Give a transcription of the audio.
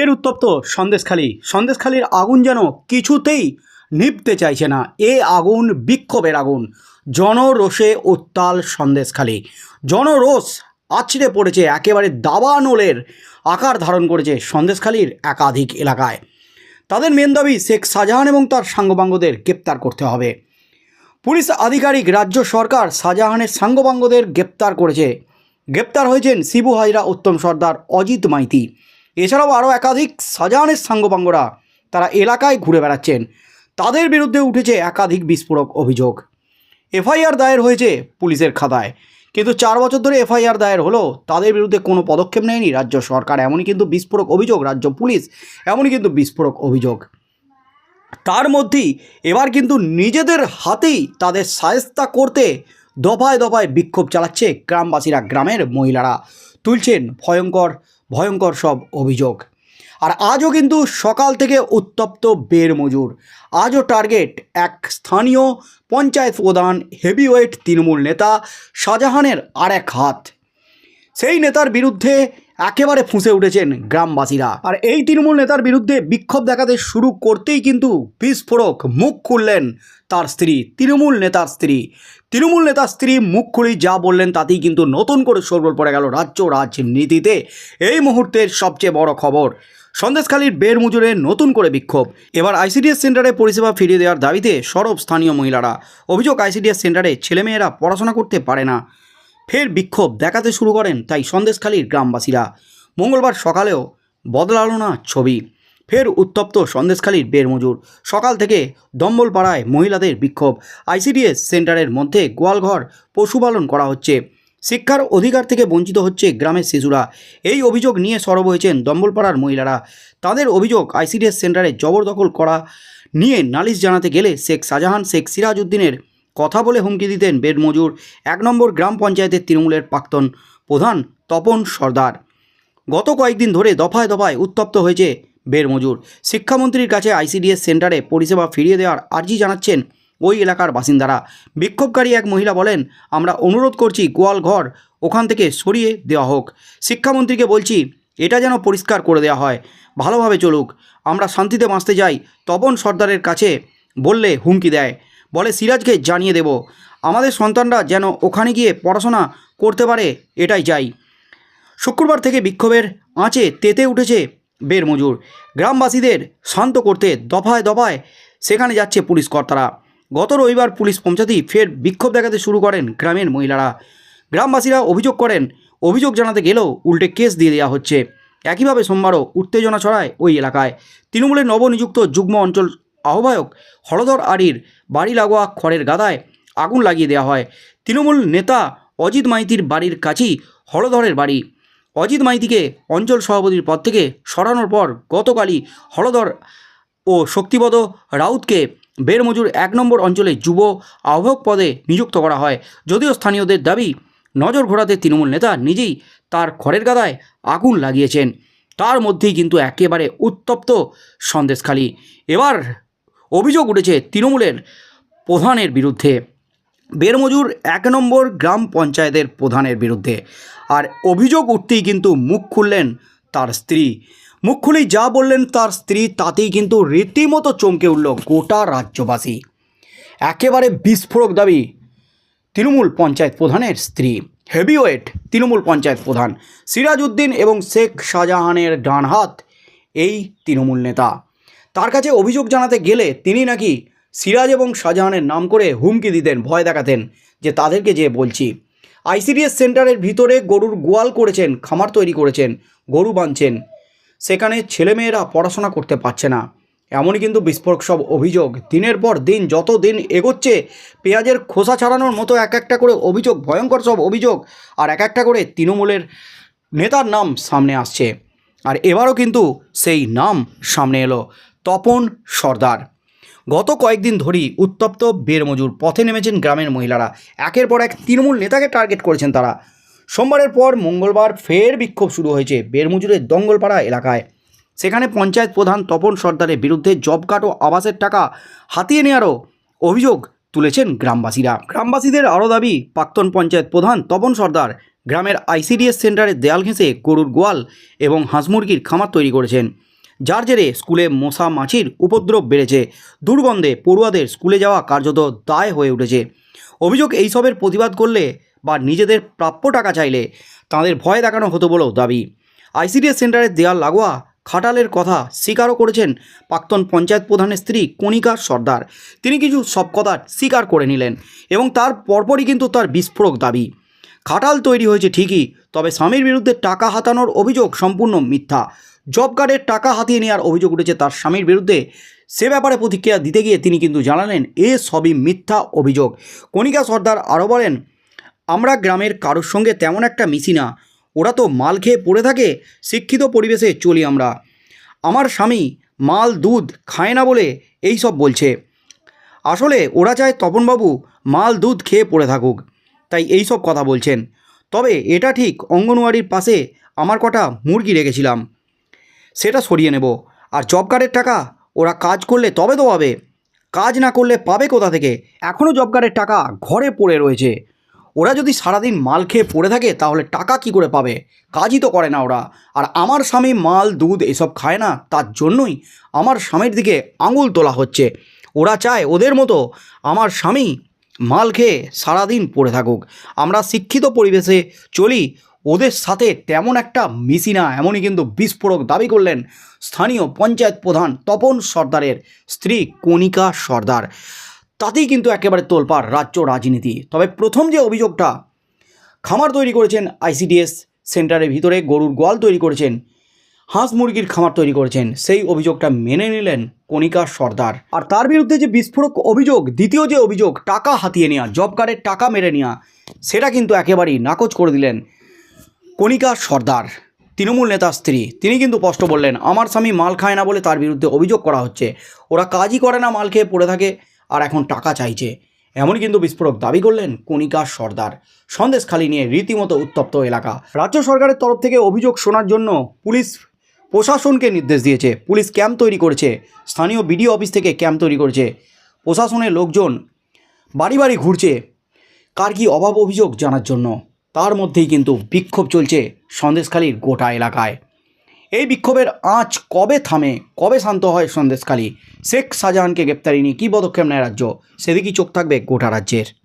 ফের উত্তপ্ত সন্দেশখালী। সন্দেশখালীর আগুন যেন কিছুতেই নিভতে চাইছে না। এ আগুন বিক্ষোভের আগুন। জনরোষে উত্তাল সন্দেশখালী। জনরোষ আছড়ে পড়েছে, একেবারে দাবানলের আকার ধারণ করেছে সন্দেশখালীর একাধিক এলাকায়। তাদের মেন দাবি, শেখ শাহজাহান এবং তার সাঙ্গবাঙ্গদের গ্রেপ্তার করতে হবে। পুলিশ আধিকারিক, রাজ্য সরকার শাহজাহানের সাঙ্গবাঙ্গদের গ্রেপ্তার করেছে। গ্রেপ্তার হয়েছেন শিবু হাজরা, উত্তম সর্দার, অজিত মাইতি। এছাড়াও আরও একাধিক সাজানের সাঙ্গপাঙ্গরা তারা এলাকায় ঘুরে বেড়াচ্ছেন। তাদের বিরুদ্ধে উঠেছে একাধিক বিস্ফোরক অভিযোগ। এফআইআর দায়ের হয়েছে পুলিশের খাতায়। কিন্তু চার বছর ধরে এফআইআর দায়ের হলো তাদের বিরুদ্ধে কোনো পদক্ষেপ নেয়নি রাজ্য সরকার। এমনই কিন্তু বিস্ফোরক অভিযোগ রাজ্য পুলিশ, এমনই কিন্তু বিস্ফোরক অভিযোগ। তার মধ্যেই এবার কিন্তু নিজেদের হাতেই তাদের সায়স্তা করতে দফায় দফায় বিক্ষোভ চালাচ্ছে গ্রামবাসীরা, গ্রামের মহিলারা। তুলছেন ভয়ঙ্কর ভয়ঙ্কর সব অভিযোগ। আর আজও কিন্তু সকাল থেকে উত্তপ্ত বের মজুর। আজও টার্গেট এক স্থানীয় পঞ্চায়েত প্রধান হেভিওয়েট তৃণমূল নেতা শাহজাহানের আর এক হাত। সেই নেতার বিরুদ্ধে একেবারে ফুঁসে উঠেছেন গ্রামবাসীরা। আর এই তৃণমূল নেতার বিরুদ্ধে বিক্ষোভ দেখাতে শুরু করতেই কিন্তু বিস্ফোরক মুখ খুললেন তার স্ত্রী, তৃণমূল নেতার স্ত্রী। তৃণমূল নেতার স্ত্রী মুখ খুলেই যা বললেন তাতেই কিন্তু নতুন করে সরগোল পড়ে গেল রাজ্য রাজনীতিতে। এই মুহূর্তের সবচেয়ে বড় খবর, সন্দেশখালীর বের মুজুরে নতুন করে বিক্ষোভ। এবার আইসিডিএস সেন্টারে পরিষেবা ফিরিয়ে দেওয়ার দাবিতে সরব স্থানীয় মহিলারা। অভিযোগ, আইসিডিএস সেন্টারে ছেলেমেয়েরা পড়াশোনা করতে পারে না। ফের বিক্ষোভ দেখাতে শুরু করেন তাই সন্দেশখালীর গ্রামবাসীরা। মঙ্গলবার সকালেও বদলালো না ছবি। ফের উত্তপ্ত সন্দেশখালীর বেরমজুর। সকাল থেকে দম্বলপাড়ায় মহিলাদের বিক্ষোভ। আইসিডিএস সেন্টারের মধ্যে গোয়ালঘর পশুপালন করা হচ্ছে। শিক্ষার অধিকার থেকে বঞ্চিত হচ্ছে গ্রামের শিশুরা। এই অভিযোগ নিয়ে সরব হয়েছেন দম্বলপাড়ার মহিলারা। তাদের অভিযোগ আইসিডিএস সেন্টারে জবরদখল করা নিয়ে নালিশ জানাতে গেলে শেখ শাহজাহান, শেখ সিরাজ উদ্দিনের কথা বলে হুমকি দিতেন বেডমজুর এক নম্বর গ্রাম পঞ্চায়েতের তৃণমূলের প্রাক্তন প্রধান তপন সর্দার। গত কয়েকদিন ধরে দফায় দফায় উত্তপ্ত হয়েছে বেড়মজুর শিক্ষামন্ত্রীর কাছে আইসিডিএস সেন্টারে পরিষেবা ফিরিয়ে দেওয়ার আর্জি জানাচ্ছেন ওই এলাকার বাসিন্দারা। বিক্ষোভকারী এক মহিলা বলেন, আমরা অনুরোধ করছি গোয়াল ঘর ওখান থেকে সরিয়ে দেওয়া হোক। শিক্ষামন্ত্রীকে বলছি, এটা যেন পরিষ্কার করে দেওয়া হয়। ভালোভাবে চলুক। আমরা শান্তিতে বাঁচতে যাই তপন সর্দারের কাছে বললে হুমকি দেয়। বলে সিরাজকে জানিয়ে দেব। আমাদের সন্তানরা যেন ওখানে গিয়ে পড়াশোনা করতে পারে, এটাই চাই। শুক্রবার থেকে বিক্ষোভের আঁচে তেতে উঠেছে বের মজুর গ্রামবাসীদের শান্ত করতে দফায় দফায় সেখানে যাচ্ছে পুলিশ কর্তারা। গত রবিবার পুলিশ পৌঁছাতেই ফের বিক্ষোভ দেখাতে শুরু করেন গ্রামের মহিলারা। গ্রামবাসীরা অভিযোগ করেন, অভিযোগ জানাতে গেলেও উল্টে কেস দিয়ে দেওয়া হচ্ছে। একইভাবে সোমবারও উত্তেজনা ছড়ায় ওই এলাকায়। তৃণমূলের নবনিযুক্ত যুগ্ম অঞ্চল আহ্বায়ক হরধর আড়ির বাড়ি লাগোয়া খড়ের গাদায় আগুন লাগিয়ে দেওয়া হয়। তৃণমূল নেতা অজিত মাইতির বাড়ির কাছেই হরধরের বাড়ি। অজিত মাইতিকে অঞ্চল সভাপতির পদ থেকে সরানোর পর গতকালই হরধর ও শক্তিপদ রাউতকে বেরমজুর এক নম্বর অঞ্চলে যুব আহ্বায়ক পদে নিযুক্ত করা হয়। যদিও স্থানীয়দের দাবি, নজর ঘোরাতে তৃণমূল নেতা নিজেই তার খড়ের গাদায় আগুন লাগিয়েছেন। তার মধ্যেই কিন্তু একেবারে উত্তপ্ত সন্দেশখালী। এবার অভিযোগ উঠেছে তৃণমূলের প্রধানের বিরুদ্ধে। বেরমজুর এক নম্বর গ্রাম পঞ্চায়েতের প্রধানের বিরুদ্ধে। আর অভিযোগ উঠতেই কিন্তু মুখ খুললেন তার স্ত্রী। মুখ খুলেই যা বললেন তার স্ত্রী, তাতেই কিন্তু রীতিমতো চমকে উঠল গোটা রাজ্যবাসী। একেবারে বিস্ফোরক দাবি তৃণমূল পঞ্চায়েত প্রধানের স্ত্রী। হেভিওয়েট তৃণমূল পঞ্চায়েত প্রধান সিরাজ উদ্দিন এবং শেখ শাহজাহানের ডান হাত এই তৃণমূল নেতা। তার কাছে অভিযোগ জানাতে গেলে তিনি নাকি সিরাজ এবং শাহজাহানের নাম করে হুমকি দিতেন, ভয় দেখাতেন, যে তাদেরকে যে বলছি। আইসিডিএস সেন্টারের ভিতরে গরুর গোয়াল করেছেন, খামার তৈরি করেছেন, গরু বাঁধছেন। সেখানে ছেলেমেয়েরা পড়াশোনা করতে পারছে না। এমনই কিন্তু বিস্ফোরক সব অভিযোগ। দিনের পর দিন, যত দিন এগোচ্ছে, পেঁয়াজের খোসা ছাড়ানোর মতো এক একটা করে অভিযোগ, ভয়ঙ্কর সব অভিযোগ, আর এক একটা করে তৃণমূলের নেতার নাম সামনে আসছে। আর এবারও কিন্তু সেই নাম সামনে এলো। তপন সর্দার। গত কয়েকদিন ধরেই উত্তপ্ত বেরমজুর পথে নেমেছেন গ্রামের মহিলারা। একের পর এক তৃণমূল নেতাকে টার্গেট করেছেন তারা। সোমবারের পর মঙ্গলবার ফের বিক্ষোভ শুরু হয়েছে বেরমজুরের দঙ্গলপাড়া এলাকায়। সেখানে পঞ্চায়েত প্রধান তপন সর্দারের বিরুদ্ধে জব ও আবাসের টাকা হাতিয়ে নেওয়ারও অভিযোগ তুলেছেন গ্রামবাসীরা। গ্রামবাসীদের আরও দাবি, প্রাক্তন পঞ্চায়েত প্রধান তপন সর্দার গ্রামের আইসিডিএস সেন্টারে দেয়াল ঘেঁষে গরুর গোয়াল এবং হাঁস মুরগির খামার তৈরি করেছেন। যার জেরে স্কুলে মশা মাছির উপদ্রব বেড়েছে। দুর্গন্ধে পড়ুয়াদের স্কুলে যাওয়া কার্যত দায় হয়ে উঠেছে। অভিযোগ এইসবের প্রতিবাদ করলে বা নিজেদের প্রাপ্য টাকা চাইলে তাদের ভয় দেখানো হতো বলেও দাবি। আইসিডিএস সেন্টারের দেয়াল লাগোয়া খাটালের কথা স্বীকারও করেছেন প্রাক্তন পঞ্চায়েত প্রধানের স্ত্রী কণিকা সর্দার। তিনি কিছু সব কথা স্বীকার করে নিলেন এবং তার পরপরই কিন্তু তার বিস্ফোরক দাবি। খাটাল তৈরি হয়েছে ঠিকই, তবে স্বামীর বিরুদ্ধে টাকা হাতানোর অভিযোগ সম্পূর্ণ মিথ্যা। জব কার্ডের টাকা হাতিয়ে নেওয়ার অভিযোগ উঠেছে তার স্বামীর বিরুদ্ধে। সে ব্যাপারে প্রতিক্রিয়া দিতে গিয়ে তিনি কিন্তু জানালেন, এ সবই মিথ্যা অভিযোগ। কণিকা সর্দার আরও বলেন, আমরা গ্রামের কারোর সঙ্গে তেমন একটা মিশি না। ওরা তো মাল খেয়ে পড়ে থাকে, শিক্ষিত পরিবেশে চলি আমরা। আমার স্বামী মাল, দুধ খায় না বলে এই সব বলছে। আসলে ওরা চায় তপনবাবু মাল, দুধ খেয়ে পড়ে থাকুক, তাই এই সব কথা বলছেন। তবে এটা ঠিক অঙ্গনওয়াড়ির পাশে আমার কটা মুরগি রেখেছিলাম। সেটা সরিয়ে নেব। আর জব কার্ডের টাকা ওরা কাজ করলে তবে তো পাবে। কাজ না করলে পাবে কোথা থেকে? এখনও জব কার্ডের টাকা ঘরে পড়ে রয়েছে। ওরা যদি সারাদিন মাল খেয়ে পড়ে থাকে, তাহলে টাকা কি করে পাবে? কাজই তো করে না ওরা। আর আমার স্বামী মাল, দুধ এসব খায় না, তার জন্যই আমার স্বামীর দিকে আঙুল তোলা হচ্ছে। ওরা চায় ওদের মতো আমার স্বামী মাল খেয়ে সারাদিন পড়ে থাকুক। আমরা শিক্ষিত পরিবেশে চলি ওদের সাথে তেমন একটা মিশি না, এমনই কিন্তু বিস্ফোরক দাবি করলেন স্থানীয় পঞ্চায়েত প্রধান তপন সর্দারের স্ত্রী কণিকা সর্দার। তাতেই কিন্তু একেবারে তোলপাড় রাজ্য রাজনীতি। তবে প্রথম যে অভিযোগটা, খামার তৈরি করেছেন আইসিডিএস সেন্টারের ভিতরে গরুর গোয়াল তৈরি করেছেন, হাঁস মুরগির খামার তৈরি করেছেন, সেই অভিযোগটা মেনে নিলেন কণিকা সর্দার। আর তার বিরুদ্ধে যে বিস্ফোরক অভিযোগ, দ্বিতীয় যে অভিযোগ, টাকা হাতিয়ে নেওয়া জব কার্ডের টাকা মেরে নেওয়া সেটা কিন্তু একেবারেই নাকচ করে দিলেন কণিকা সর্দার, তৃণমূল নেতার স্ত্রী। তিনি কিন্তু স্পষ্ট বললেন, আমার স্বামী মাল খায় না বলে তার বিরুদ্ধে অভিযোগ করা হচ্ছে। ওরা কাজই করে না, মাল খেয়ে পড়ে থাকে আর এখন টাকা চাইছে। এমন কিন্তু বিস্ফোরক দাবি করলেন কণিকা সর্দার। সন্দেশখালি নিয়ে রীতিমতো উত্তপ্ত এলাকা। রাজ্য সরকারের তরফ থেকে অভিযোগ শোনার জন্য পুলিশ প্রশাসনকে নির্দেশ দিয়েছে। পুলিশ ক্যাম্প তৈরি করেছে। স্থানীয় বিডিও অফিস থেকে ক্যাম্প তৈরি করেছে। প্রশাসনের লোকজন বাড়ি বাড়ি ঘুরছে। কার কি অভাব অভিযোগ জানার জন্য? তার মধ্যেই কিন্তু বিক্ষোভ চলছে সন্দেশখালীর গোটা এলাকায়। এই বিক্ষোভের আঁচ কবে থামে, কবে শান্ত হয় সন্দেশখালী? শেখ শাহজাহানকে গ্রেপ্তারি নিয়ে কী পদক্ষেপ নেয় রাজ্য? সেদিকেই চোখ থাকবে গোটা রাজ্যের।